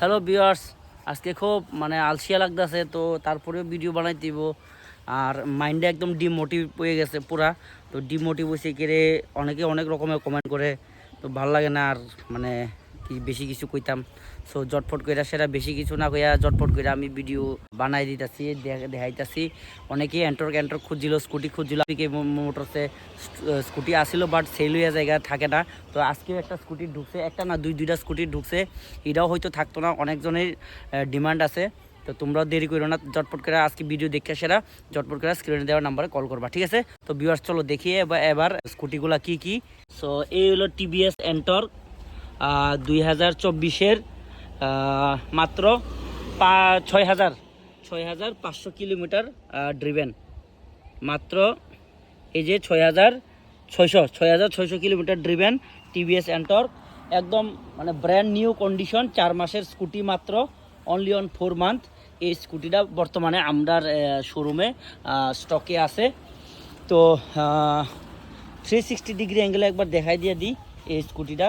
Hello বিয়ার্স আজকে খুব মানে আলসিয়া লাগতেছে, তো তারপরেও ভিডিও বানাই দিব। আর মাইন্ডে একদম ডিমোটিভ হয়ে গেছে পুরা। তো ডিমোটিভ হয়েছে কেড়ে অনেকে অনেক রকমের কমেন্ট করে, তো ভালো লাগে না আর মানে কি বেশি কিছু কইতাম। সো জটফট কইরা সেটা বেশি কিছু না কইয়া জটফট কইরা আমি ভিডিও বানাই দিতেছি দেখাইতাছি। অনেকেই এন্টর এন্টর খুঁজছিল, স্কুটি খুঁজছিল মোটরসে স্কুটি আসিল বাট সেল হইয়া জায়গা থাকে না। তো আজকেও একটা স্কুটি ঢুকছে, একটা না দুই দুইটা স্কুটি ঢুকছে। এটাও হয়তো থাকতো না, অনেকজনের ডিমান্ড আছে। তো তোমরাও দেরি করো না জটপট করে আজকে ভিডিও দেখে সেরা জটপট করে স্ক্রিনে দেওয়ার নাম্বারে কল করবা, ঠিক আছে? তো ভিউয়ার্স চলো দেখিয়ে এবার স্কুটিগুলা কি কি। সো এই হলো টিভিএস এন্টর দুই হাজার চব্বিশের মাত্র পা, ছয় হাজার ছয় হাজার পাঁচশো কিলোমিটার ড্রিভেন মাত্র এই যে ছয় হাজার ছয়শো, ছয় হাজার ছয়শো কিলোমিটার ড্রিভেন টিভিএস এন্টর একদম মানে ব্র্যান্ড নিউ কন্ডিশন চার মাসের স্কুটি মাত্র অনলি অন ফোর মান্থ এই স্কুটিটা বর্তমানে আমরার শোরুমে স্টকে আছে। তো থ্রি সিক্সটি ডিগ্রি অ্যাঙ্গেলে একবার দেখাই দিয়ে দিই এই স্কুটিটা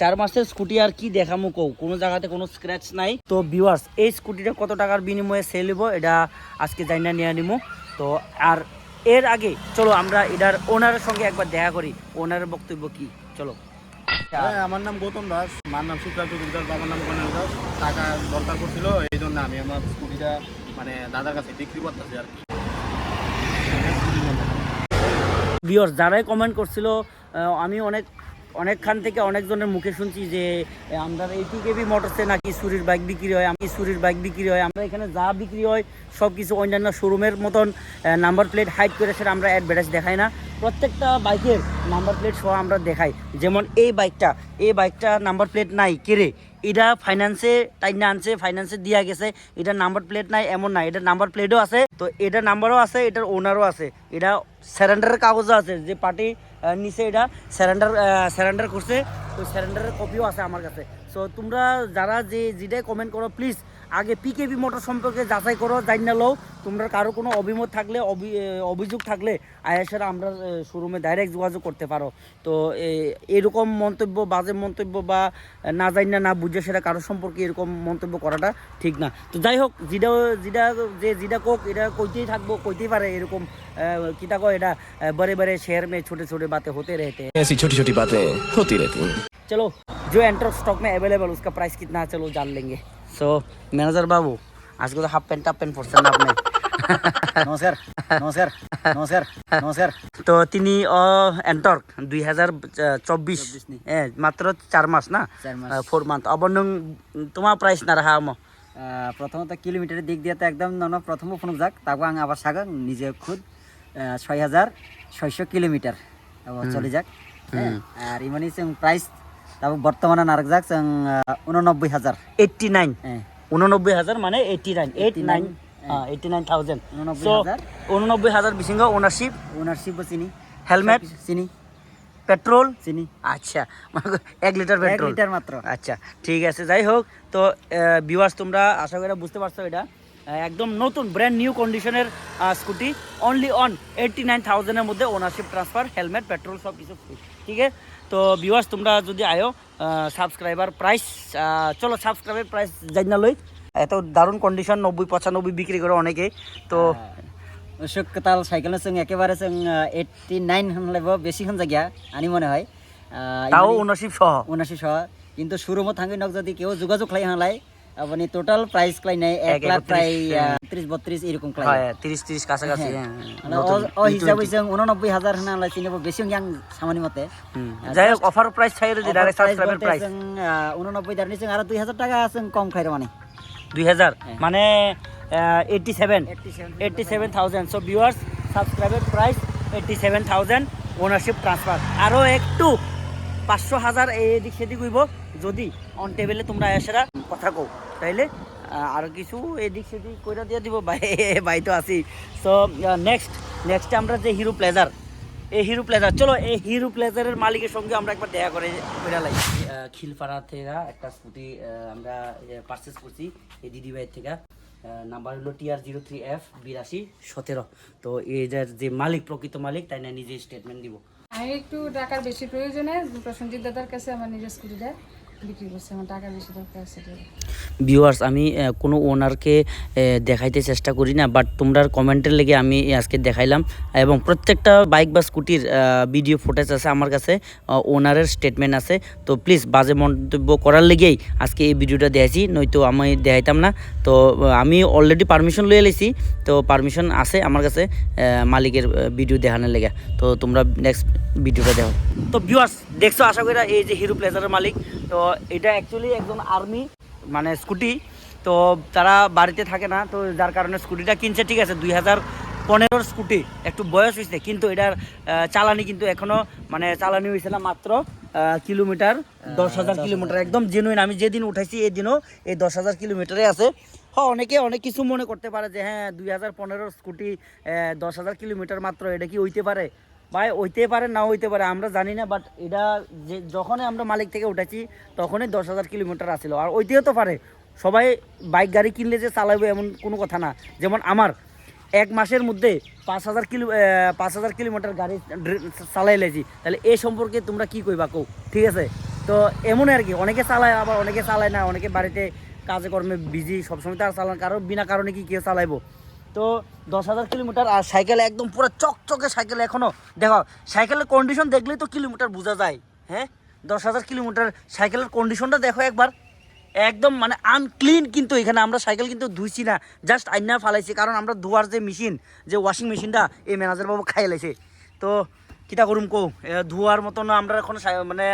চার মাসের স্কুটি আর কি দেখামু কৌ কোনো জায়গাতে কোনো স্ক্র্যাচ নাই। তো ভিউয়ার্স এই স্কুটিটা কত টাকার বিনিময়ে সেল হইব এটা আজকে যাই না নিয়ে নিমু। তো আর এর আগে চলো আমরা এটার ওনারের সঙ্গে একবার দেখা করি। ওনারের বক্তব্য কি? চলো। হ্যাঁ আমার নাম গৌতম দাস। আমার নাম শুক্রান্ত দাস বাবার নাম কল্যাণ দাস। টাকা দরকার করছিল এই জন্য আমি আমার স্কুটিটা মানে দাদার কাছে বিক্রি করতেছি আর কি। যারাই কমেন্ট করছিল আমি অনেক অনেকখান থেকে অনেকজনের মুখে শুনছি যে আমরা এই টিকেবি মোটরসে নাকি সুরির বাইক বিক্রি হয়, আমি সুরির বাইক বিক্রি হয়, আমরা এখানে যা বিক্রি হয় সব কিছু অন্যান্য শোরুমের মতন নাম্বার প্লেট হাইট করে সেটা আমরা অ্যাডভার্টাইজ দেখাই না। প্রত্যেকটা বাইকের নাম্বার প্লেট সহ আমরা দেখাই। যেমন এই বাইকটা এই বাইকটা নাম্বার প্লেট নাই কেরে এটা ফাইন্যান্সে টাইনা আনছে ফাইন্যান্সে দিয়া গেছে, এটা নাম্বার প্লেট নাই, এমন না এটা নাম্বার প্লেটও আছে, তো এটা নাম্বারও আছে, এটার ওনারও আছে। এটা স্যারেন্ডারের কাগজও আছে, যে পার্টি নিচে এটা স্যারেন্ডার স্যারেন্ডার করছে। তো স্যারেন্ডারের কপিও আছে আমার কাছে। সো তোমরা যারা যে, যেটাই কমেন্ট করো প্লিজ আগে পিকেবি মোটর সম্পর্কে যাচাই করো জানি না লও তোমরা কারো কোনো অভিমত থাকলে অভি- এ, অভিযোগ থাকলে আয়াসের আমরা শোরুমে ডাইরেক্ট যোগাযোগ করতে পারো তো এ- এরকম মন্তব্য বাজে মন্তব্য বা না জানি না না বুঝে সেটা কারো সম্পর্কে এরকম মন্তব্য করাটা ঠিক না তো যাই হোক যেটা যেটা যে যেটা কোক এটা কইতেই থাকবো কইতেই পারে এরকম আহ, কিতা কয় এটা আহ, बड़े बड़े शहर में छोटे छोटे बातें होते रहते हैं ऐसी छोटी छोटी बातें होती रहती हैं चलो जो एंटर स्टॉक में अवेलेबल उसका प्राइस कितना है चलो जान लेंगे সো ম্যানেজার বাবু আজকে তো হাফ প্যান্ট টাপ প্যান্ট পরছেন না আপনি? তো তিনি এন্টর দুই হাজার চব্বিশ। মাত্র চার মাস না? ফোর মান্থ অবন্য তোমার প্রাইস না রাখা আমার প্রথমত কিলোমিটারের দিক দিয়ে তো একদম নন প্রথম ফোন যাক তাকে আমি আবার সাগা নিজে খুদ ছয় হাজার ছয়শো কিলোমিটার। চলে যাক। হ্যাঁ, আর ইমানি প্রাইস তারপর বর্তমানে নারক যাক উননব্বই হাজার। এইটটি নাইন উননব্বই হাজার মানে eighty nine eight nine 89, eighty nine thousand 89,000 উননব্বই হাজার বিশিঙ্গ ওনারশিপ ওনারশিপও চিনি। হেলমেট চিনি। পেট্রোল চিনি। আচ্ছা মানে এক লিটার পেট্রোল লিটার মাত্র। আচ্ছা ঠিক আছে যাই হোক। তো ভিউয়ার্স তোমরা আশা করি বুঝতে পারছ এটা। একদম নতুন ব্র্যান্ড নিউ কন্ডিশনের Scooty only on eighty nine থাউজেন্ডের মধ্যে ওনারশিপ ট্রান্সফার হেলমেট পেট্রোল সব কিছু ফ্রি ঠিক আছে? তো ভিউয়ার্স তোমরা যদি আয়ো সাবস্ক্রাইবার প্রাইস চলো সাবস্ক্রাইবার প্রাইস জানি না লই। এত দারুণ কন্ডিশন নব্বই পঁচানব্বই বিক্রি করে অনেকেই তো অশোক তাল সাইকেলের সঙ্গে একেবারে जों এইটটি নাইন হনলাইব বেশি হন জায়গা আনি মনে হয়। তাও ওনারশিপ সহ। উনাশি সহ। কিন্তু শুরুমত থাকি নক যদি কেউ যোগাযোগ খাই হালাই মানে টোটাল প্রাইস ক্লাই নাই এক লাখ প্রায় ত্রিশ বত্রিশ এরকম ক্লাই ত্রিশ ত্রিশ কাছাকাছি ও হিসাব হয়েছে উননব্বই হাজার বেশি সামানি মতে যাই হোক অফার প্রাইস ছাই ডাইরেক্ট সাবস্ক্রাইবার প্রাইস উননব্বই আর দুই হাজার টাকা কম খাইরে মানে দুই হাজার মানে eighty seven eighty seven thousand so viewers subscriber price eighty seven thousand ownership transfer আরও একটু পাঁচশো হাজার এদিক সেদিক হইব যদি অন টেবিলে তোমরা এসেরা কথা কো তাইলে আরও কিছু এদিক সেদিক কইরা দিয়ে দিব। ভাই ভাই তো আছি। সো নেক্সট নেক্সট আমরা যে হিরো প্লেজার এই হিরো প্লেজার চলো এই হিরো প্লেজারের মালিকের সঙ্গে আমরা একবার দেখা করে করে লাই খিলপাড়া থেকে একটা স্কুটি আমরা পারচেস করছি এই দিদি ভাইয়ের থেকে। নাম্বার হলো টিআর জিরো থ্রি এফ বিরাশি সতেরো। তো এটার যে মালিক প্রকৃত মালিক তাই না নিজে স্টেটমেন্ট দিব। আমি একটু টাকার বেশি প্রয়োজনে প্রসঞ্জিৎ দাদার কাছে আমার নিজের স্কুটিটা বিক্রি করছি আমার টাকা বেশি দরকার আছে। ভিউয়ার্স আমি কোনো ওনারকে দেখাইতে চেষ্টা করি না বাট তোমরা কমেন্টের লেগে আমি আজকে দেখাইলাম। এবং প্রত্যেকটা বাইক বা স্কুটির ভিডিও ফুটেজ আছে আমার কাছে ওনারের স্টেটমেন্ট আছে। তো প্লিজ বাজে মন্তব্য করার লেগেই আজকে এই ভিডিওটা দেখাইছি নয়তো আমি দেখাইতাম না। তো আমি অলরেডি পারমিশন লয়ে এলেছি তো পারমিশন আছে আমার কাছে মালিকের ভিডিও দেখানোর লেগে। তো তোমরা নেক্সট ভিডিওটা দেখো। তো ভিউয়ার্স দেখছ আশা করি এই যে হিরো প্লেজারের মালিক, তো এটা অ্যাকচুয়ালি একজন আর্মি মানে স্কুটি, তো তারা বাড়িতে থাকে না, তো যার কারণে স্কুটিটা কিনছে, ঠিক আছে, দুই হাজার পনেরোর স্কুটি, একটু বয়স হয়েছে, কিন্তু এটার চালানি কিন্তু এখনও মানে চালানি হয়েছে না, মাত্র কিলোমিটার দশ হাজার কিলোমিটার, একদম জেনুইন আমি যেদিন উঠাইছি এই দিনও এই দশ হাজার কিলোমিটারে আছে। হ্যাঁ অনেকে, অনেক কিছু মনে করতে পারে যে হ্যাঁ দুই হাজার পনেরোর স্কুটি দশ হাজার কিলোমিটার মাত্র, এটা কি হইতে পারে? ভাই, হইতে পারে না হইতে পারে, আমরা জানি না বাট এটা যে, যখনই আমরা মালিক থেকে উঠেছি তখনই দশ হাজার কিলোমিটার আসছিল আর ওইতেও তো পারে, সবাই বাইক, গাড়ি কিনলে যে চালাবে এমন কোনো কথা না। যেমন আমার, এক মাসের মধ্যে পাঁচ হাজার কিলো পাঁচ হাজার কিলোমিটার গাড়ি চালাই লেছি। তাহলে এই সম্পর্কে তোমরা কি কইবা কো ঠিক আছে? তো এমন আর কি, অনেকে চালায়, আবার অনেকে চালায় না, অনেকে বাড়িতে কাজে কর্মে বিজি সবসময় তো আর চালান, কারও, বিনা কারণে কি কেউ চালাইবো? তো দশ হাজার কিলোমিটার আর সাইকেল একদম পুরো চকচকে সাইকেল এখনও। দেখো, সাইকেলের কন্ডিশন দেখলেই তো কিলোমিটার বোঝা যায় হ্যাঁ? দশ হাজার কিলোমিটার সাইকেলের কন্ডিশনটা দেখো একবার। একদম মানে আনক্লিন কিন্তু এখানে, আমরা সাইকেল কিন্তু ধুইছি না জাস্ট আইনা ফালাইছি, কারণ আমরা ধোয়ার যে মেশিন যে ওয়াশিং মেশিনটা এই ম্যানেজার বাবু খাই লাইছে। তো কিতা করুম কো ধোয়ার মতন আমরা এখন মানে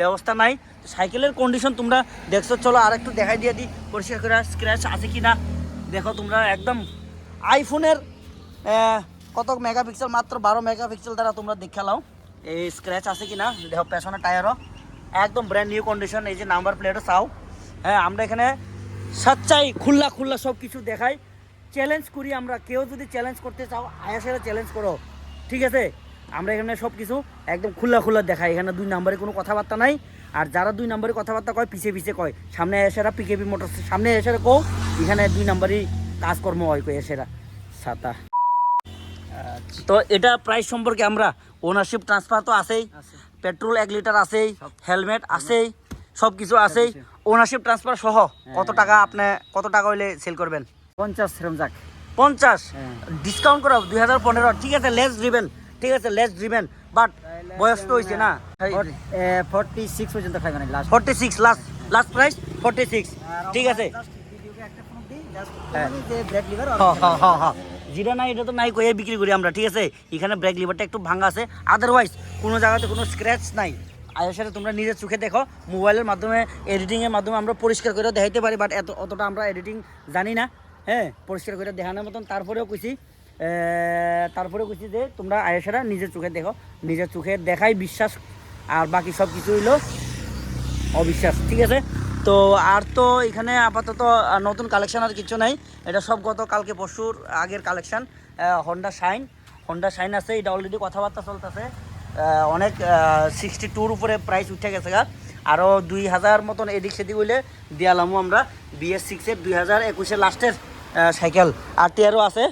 ব্যবস্থা নাই। সাইকেলের কন্ডিশন তোমরা দেখছ, চলো আর একটু দেখাই দিয়ে দিই, পরিষ্কার করে স্ক্র্যাচ আছে কি না দেখো তোমরা একদম আইফোনের কত মেগাপিক্সেল? মাত্র বারো মেগাপিক্সেল দ্বারা তোমরা দেখে লাও এই স্ক্র্যাচ আছে কি না দেখো পেছনের টায়ারও। একদম ব্র্যান্ড নিউ কন্ডিশন এই যে নাম্বার প্লেটও চাও। হ্যাঁ আমরা এখানে সচ্চাই খুল্লা খুল্লা সব কিছু দেখাই। চ্যালেঞ্জ করি আমরা। কেউ যদি চ্যালেঞ্জ করতে চাও, আয়াসেরা চ্যালেঞ্জ করো। ঠিক আছে? আমরা এখানে সব কিছু একদম খুল্লা খুল্লা দেখাই। এখানে দুই নাম্বারে কোনো কথাবার্তা নাই। আর যারা দুই নাম্বারে কথাবার্তা কয় পিছিয়ে পিছিয়ে কয়। সামনে এসেরা পিকেপি মোটর সামনে এসেরা কো এখানে দুই নাম্বারই কাজকর্ম হয় কয় এসেরা সাতা তো এটা প্রাইস সম্পর্কে আমরা ওনারশিপ ট্রান্সফার তো আছেই পেট্রোল এক লিটার আছেই হেলমেট আছেই সব কিছু আছেই ওনারশিপ ট্রান্সফার সহ কত টাকা আপনি কত টাকা হইলে সেল করবেন? পঞ্চাশ সেরম যাক। পঞ্চাশ? হ্যাঁ। ডিসকাউন্ট করো দুই হাজার পনেরো। ঠিক আছে লেস ড্রিবেন ঠিক আছে লেস ড্রিবেন বাট বয়স তো হয়েছে না। ফর্টি সিক্স পর্যন্ত last forty six last last price forty six ঠিক আছে। হ্যাঁ। ব্রেক নাই এটা তো নাই কয়ে বিক্রি করি আমরা ঠিক আছে? এখানে ব্রেক লিভারটা একটু ভাঙা আছে। আদারওয়াইজ কোনো জায়গাতে কোনো স্ক্র্যাচ নাই। আয়াসের তোমরা নিজের চোখে দেখো মোবাইলের মাধ্যমে এডিটিংয়ের মাধ্যমে আমরা পরিষ্কার করে দেখাইতে পারি বাট এত অতটা আমরা এডিটিং জানি না। হ্যাঁ পরিষ্কার করে দেখানোর মতন। তারপরেও কইছি তারপরেও কইছি যে তোমরা আয়াসেরা নিজের চোখে দেখো। নিজের চোখে দেখাই বিশ্বাস আর বাকি সব কিছু হইল অবিশ্বাস ঠিক আছে? তো আর তো এখানে আপাতত নতুন কালেকশন আর কিছু নাই। এটা সব গত কালকে পরশুর আগের collection Honda Shine Honda Shine আছে, এটা অলরেডি কথাবার্তা চলতেছে। অনেক সিক্সটি টুর উপরে প্রাইস উঠে গেছে গা। আরও দুই হাজার মতন এদিক সেদিক হইলে দিয়ালামও আমরা। বিএস সিক্সের দুই হাজার একুশের লাস্টের সাইকেল আর টিয়ারও আছে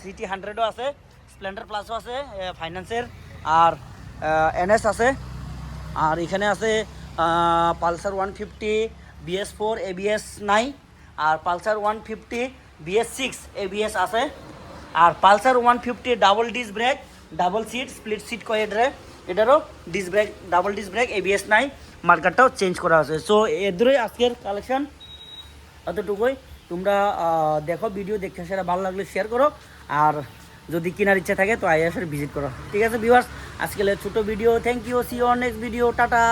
সিটি হান্ড্রেডও আছে স্প্লেন্ডার প্লাসও আছে ফাইন্যান্সের আর এনএস আছে। আর এখানে আছে Pulsar one fifty, BS four, ABS নাই আর Pulsar one fifty, BS six, ABS আছে। আর Pulsar one fifty double disc brake, double seat, split seat কয় এটারে এটারও disc brake, double disc brake, ABS নাই মার্কারটাও চেঞ্জ করা আছে। সো এদেরই আজকের কালেকশন। অতটুকুই তোমরা দেখো ভিডিও দেখে সেটা ভালো লাগলে শেয়ার করো। আর যদি কেনার ইচ্ছা থাকে, তো আইয়াসের ভিজিট করো। ঠিক আছে ভিউয়ার্স আজকের ছোটো video thank you see on next video tata!